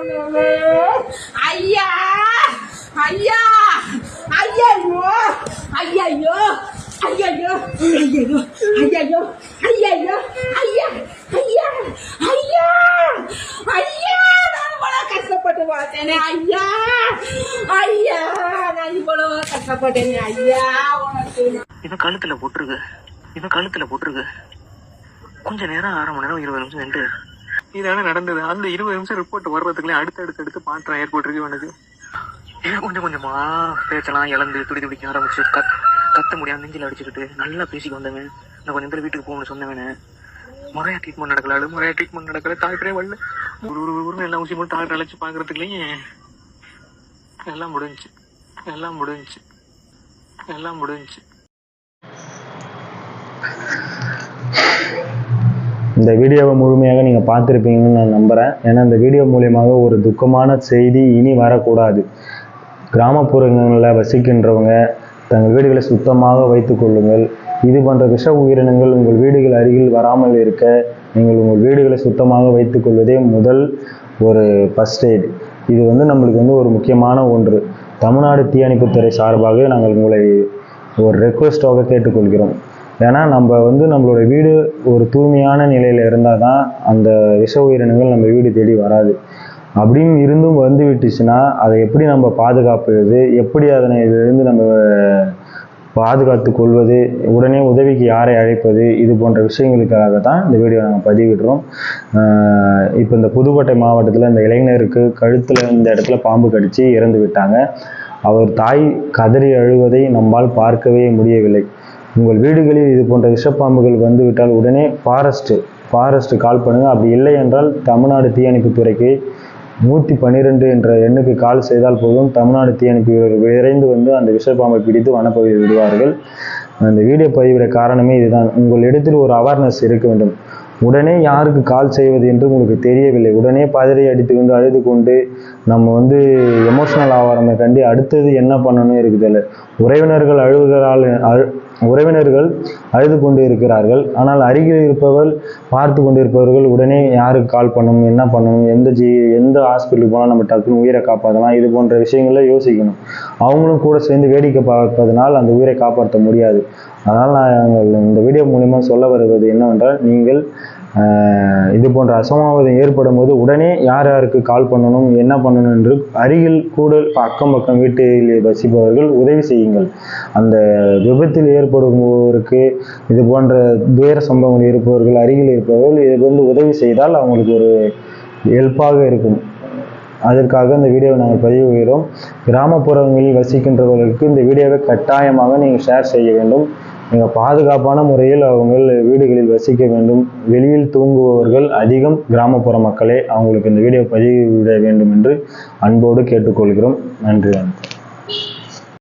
ஐயா ஐயா ஐயோ ஐயோ ஐயோ ஐயோ ஐயோ ஐயோ ஐயா ஐயா ஐயா ஐயா நான் இவ்வளவு கஷ்டப்பட்டு பார்த்தேனே ஐயா ஐயா நான் இவ்வளவு கஷ்டப்பட்டேனே ஐயா உனக்கு இவன் கழுத்துல போட்டிருக்கு இவன் கழுத்துல போட்டிருக்கு கொஞ்ச நேரம் அரை மணி நேரம் இருபது நிமிஷம் நின்று இதான நடந்தது. அந்த இருபது நிமிஷம் ரிப்போர்ட் வர்றதுக்குள்ளே அடுத்து அடுத்து அடுத்து மாற்றம் ஏற்பட்டுருக்கு இவனுக்கு கொஞ்சம் கொஞ்சமா பேச்செல்லாம் இழந்து துடி துடிக்க ஆரம்பிச்சு கத் கத்த முடியாம நெஞ்சில் அடிச்சுக்கிட்டு நல்லா பேசிக்க வந்தவன். நான் கொஞ்சம் நேரத்துல வீட்டுக்கு போகணும்னு சொன்னவனே. முறையா ட்ரீட்மெண்ட் நடக்கல அது முறையா ட்ரீட்மெண்ட் நடக்கல. டாக்டரே வரல. ஒரு ஒரு ஊர்னு எல்லா ஊசி போட்டு டாக்டர் அழைச்சு பாக்குறதுக்குள்ளேயே எல்லாம் முடிஞ்சு எல்லாம் முடிஞ்சு எல்லாம் முடிஞ்சு இந்த வீடியோவை முழுமையாக நீங்கள் பார்த்துருப்பீங்கன்னு நான் நம்புகிறேன் ஏன்னா இந்த வீடியோ மூலியமாக ஒரு துக்கமான செய்தி இனி வரக்கூடாது. கிராமப்புறங்களில் வசிக்கின்றவங்க தங்கள் வீடுகளை சுத்தமாக வைத்து கொள்ளுங்கள். இது போன்ற விஷ உயிரினங்கள் உங்கள் வீடுகள் அருகில் வராமல் இருக்க நீங்கள் உங்கள் வீடுகளை சுத்தமாக வைத்துக் கொள்வதே முதல் ஒரு ஃபஸ்ட் எய்ட் இது வந்து நம்மளுக்கு வந்து ஒரு முக்கியமான ஒன்று. தமிழ்நாடு தீயணைப்புத்துறை சார்பாக நாங்கள் உங்களை ஒரு ரெக்வெஸ்டாக கேட்டுக்கொள்கிறோம். ஏன்னா நம்ம வந்து நம்மளோட வீடு ஒரு தூய்மையான நிலையில் இருந்தால் தான் அந்த விஷ உயிரினங்கள் நம்ம வீடு தேடி வராது. அப்படின்னு இருந்தும் வந்து விட்டுச்சுன்னா அதை எப்படி நம்ம பாதுகாப்பது? எப்படி அதனை இதிலிருந்து நம்ம பாதுகாத்து கொள்வது? உடனே உதவிக்கு யாரை அழைப்பது? இது போன்ற விஷயங்களுக்காக தான் இந்த வீடியோ நாங்கள் பதிவிடுறோம். இப்போ இந்த புதுக்கோட்டை மாவட்டத்தில் இந்த இளைஞருக்கு கழுத்தில் இந்த இடத்துல பாம்பு கடித்து இறந்து விட்டாங்க. அவர் தாய் கதறி அழுவதை நம்மால் பார்க்கவே முடியவில்லை. உங்கள் வீடுகளில் இது போன்ற விஷப்பாம்புகள் வந்துவிட்டால் உடனே ஃபாரஸ்ட்டு ஃபாரஸ்ட் கால் பண்ணுங்கள் அப்படி இல்லை என்றால் தமிழ்நாடு தீயணைப்புத்துறைக்கு நூற்றி பன்னிரெண்டு என்ற எண்ணுக்கு கால் செய்தால் போதும். தமிழ்நாடு தீயணைப்பு வீரர்கள் விரைந்து வந்து அந்த விஷப்பாம்பை பிடித்து வனப்பகுதியில் விடுவார்கள். அந்த வீடியோ பதிவிட காரணமே இதுதான். உங்கள் இடத்தில் ஒரு அவேர்னஸ் இருக்க வேண்டும். உடனே யாருக்கு கால் செய்வது என்று உங்களுக்கு தெரியவில்லை. உடனே பதறி அடித்து கொண்டு அழுது கொண்டு நம்ம வந்து எமோஷனல் ஆவாரமே கண்டி அடுத்தது என்ன பண்ணணும் இல்லை உறவினர்கள் அழுகுகிறாள் அழு உறவினர்கள் அழுது கொண்டு இருக்கிறார்கள் ஆனால் அருகில் இருப்பவர் பார்த்து கொண்டிருப்பவர்கள் உடனே யாருக்கு கால் பண்ணணும் என்ன பண்ணணும் எந்த ஜி எந்த ஹாஸ்பிட்டலுக்கு போனால் நம்ம டக்குன்னு உயிரை காப்பாற்றலாம். இது போன்ற விஷயங்களை யோசிக்கணும். அவங்களும் கூட சேர்ந்து வேடிக்கை பார்ப்பதனால் அந்த உயிரை காப்பாற்ற முடியாது. அதனால் நாங்கள் இந்த வீடியோ மூலிமா சொல்ல வருவது என்னவென்றால் நீங்கள் இது போன்ற அசம்பாவிதம் ஏற்படும் போது உடனே யார் யாருக்கு கால் பண்ணணும் என்ன பண்ணணும் என்று அருகில் கூட அக்கம் பக்கம் வீட்டில் வசிப்பவர்கள் உதவி செய்யுங்கள். அந்த விபத்தில் ஏற்படுவோருக்கு இது போன்ற துயர சம்பவங்கள் இருப்பவர்கள் அருகில் இருப்பவர்கள் இது வந்து உதவி செய்தால் அவங்களுக்கு ஒரு ஹெல்ப்பாக இருக்கும். அதற்காக இந்த வீடியோவை நாங்கள் பதிவுகிறோம் கிராமப்புறங்களில் வசிக்கின்றவர்களுக்கு இந்த வீடியோவை கட்டாயமாக நீங்கள் ஷேர் செய்ய வேண்டும். நீங்கள் பாதுகாப்பான முறையில் அவங்கள் வீடுகளில் வசிக்க வேண்டும். வெளியில் தூங்குபவர்கள் அதிகம் கிராமப்புற மக்களே அவங்களுக்கு இந்த வீடியோ பதிவிட வேண்டும் என்று அன்போடு கேட்டுக்கொள்கிறோம். நன்றி வணக்கம்.